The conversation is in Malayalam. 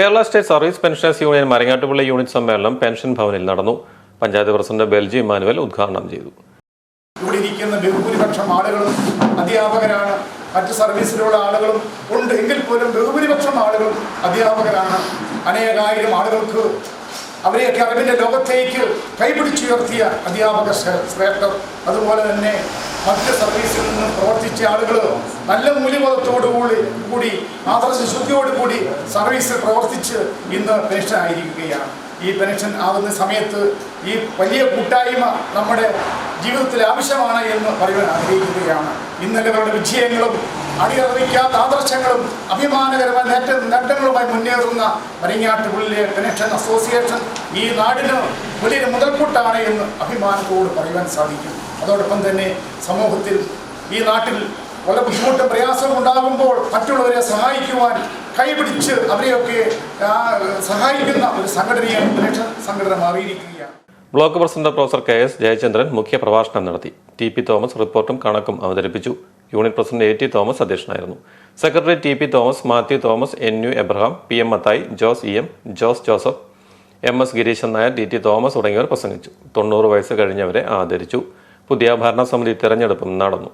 Kerala state service pensioners union Marangattupally unit സമ്മേളനം പെൻഷൻ ഭവനിൽ നടന്നു. പഞ്ചായത്ത് പ്രസിഡന്റ് ബെൽജി ഇമാനുവൽ ഉദ്ഘാടനം ചെയ്തു. അധ്യാപകരാണ്. മറ്റ് സർവീസിലുള്ള ആളുകളും ഉണ്ട്. എങ്കിൽ പോലും ബഹുഭൂരിപക്ഷം ആളുകളും അധ്യാപകരാണ്. അനേകായിരം ആളുകൾക്ക് അവരെയൊക്കെ അറിവിന്റെ ലോകത്തേക്ക് കൈപിടിച്ചുയർത്തിയ അധ്യാപക ശ്രേ- ശ്രേഷ്ഠർ അതുപോലെ തന്നെ മറ്റ് സർവീസിൽ നിന്ന് പ്രവർത്തിച്ച ആളുകൾ നല്ല മൂല്യബോധത്തോടുകൂടി കൂടി ആദർശ ശുദ്ധിയോടുകൂടി സർവീസിൽ പ്രവർത്തിച്ച് ഇന്ന് പെൻഷൻ ആയിരിക്കുകയാണ്. ഈ പെൻഷൻ ആവുന്ന സമയത്ത് ഈ വലിയ കൂട്ടായ്മ നമ്മുടെ ജീവിതത്തിൽ ആവശ്യമാണ് എന്ന് പറയുവാൻ ആഗ്രഹിക്കുകയാണ്. ഇന്നലകളുടെ വിജയങ്ങളും അടിയറവിക്കാത്ത ആദർശങ്ങളും അഭിമാനകരമായ നേട്ട നേട്ടങ്ങളുമായി മുന്നേറുന്ന മരിങ്ങാട്ടുപുള്ളിലെ പെൻഷൻ അസോസിയേഷൻ ഈ നാടിന് വലിയൊരു മുതൽക്കൂട്ടാണ് എന്ന് അഭിമാനത്തോട് പറയുവാൻ സാധിക്കും. അതോടൊപ്പം തന്നെ സമൂഹത്തിൽ ഈ നാട്ടിൽ വളരെ ബുദ്ധിമുട്ടും പ്രയാസവും ഉണ്ടാകുമ്പോൾ മറ്റുള്ളവരെ സഹായിക്കുവാൻ കൈപിടിച്ച് അവരെയൊക്കെ സഹായിക്കുന്ന ഒരു സംഘടനയാണ് സംഘടന മാറിയിരിക്കുകയാണ്. Block president professor K S Jayachandran മുഖ്യ പ്രഭാഷണം നടത്തി. ടി പി തോമസ് റിപ്പോർട്ടും കണക്കും അവതരിപ്പിച്ചു. Unit president A T Thomas അധ്യക്ഷനായിരുന്നു. Secretary T P Thomas Mathew Thomas N U Abraham P M Mathai Jose E M Jose Joseph M S Gireesan Nair T T Thomas തുടങ്ങിയവർ പ്രസംഗിച്ചു. തൊണ്ണൂറ് വയസ്സ് കഴിഞ്ഞവരെ ആദരിച്ചു. പുതിയ ഭരണസമിതി തെരഞ്ഞെടുപ്പും നടന്നു.